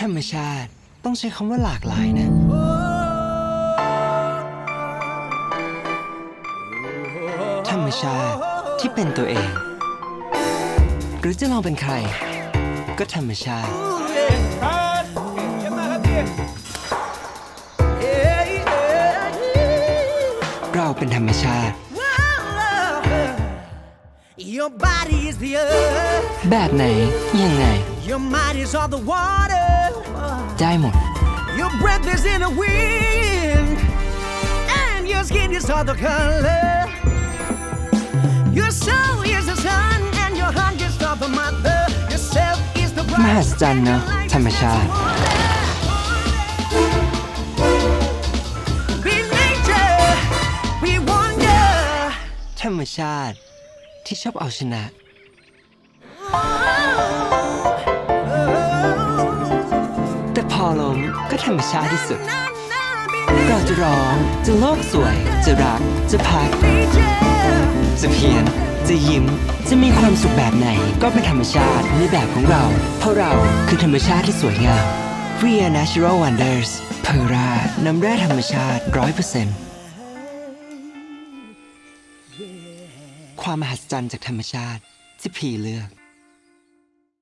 ธรรมชาติต้องใช้คำว่าหลากหลายนะ ธรรมชาติที่เป็นตัวเอง หรือจะลองเป็นใคร ก็ธรรมชาติ เราเป็นธรรมชาติ Your body is the earth, แบบไหน ยังไง your mind is all the water, ได้หมด your breath is in the wind, and your skin is all the color. Your soul is the sun, and your heart is all the mother. Yourself is the มหัศจรรย์เนอะธรรมชาติ Be nature, be wonder. ธรรมชาติที่ชอบเอาชนะ พอล้มก็ธรรมชาติที่สุด เราจะร้อง จะโลกสวย จะรัก จะพัก จะเพียน จะยิ้ม จะมีความสุขแบบไหน ก็เป็นธรรมชาติในแบบของเรา เพราะเราคือธรรมชาติที่สวยงาม We are natural wonders เพอราน้ำแร่ธรรมชาติ100%ความมหัศจรรย์จากธรรมชาติที่พีเลือก